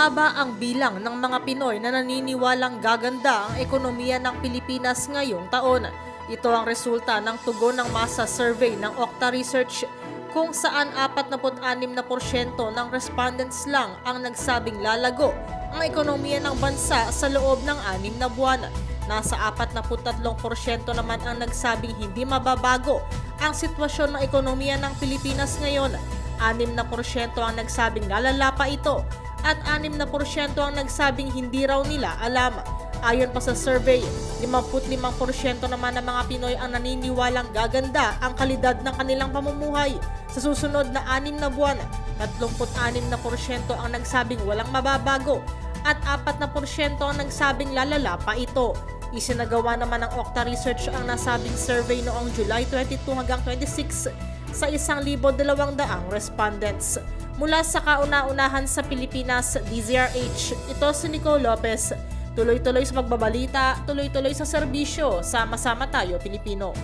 Bumaba ang bilang ng mga Pinoy na naniniwalang gaganda ang ekonomiya ng Pilipinas ngayong taon. Ito ang resulta ng tugon ng masa survey ng Okta Research kung saan 46% ng respondents lang ang nagsabing lalago ang ekonomiya ng bansa sa loob ng anim na buwan. Nasa 43% naman ang nagsabing hindi mababago ang sitwasyon ng ekonomiya ng Pilipinas ngayon. 6% ang nagsabing lalala pa ito at 6% ang nagsabing hindi raw nila alam. Ayon pa sa survey, 55% naman ng mga Pinoy ang naniniwalang gaganda ang kalidad ng kanilang pamumuhay. Sa susunod na 6 na buwan, 36% ang nagsabing walang mababago at 4% ang nagsabing lalala pa ito. Isinagawa naman ng Okta Research ang nasabing survey noong July 22 hanggang 26 sa 1,200 respondents. Mula sa kauna-unahan sa Pilipinas, DZRH, ito si Nico Lopez. Tuloy-tuloy sa pagbabalita, tuloy-tuloy sa serbisyo, sama-sama tayo Pilipino.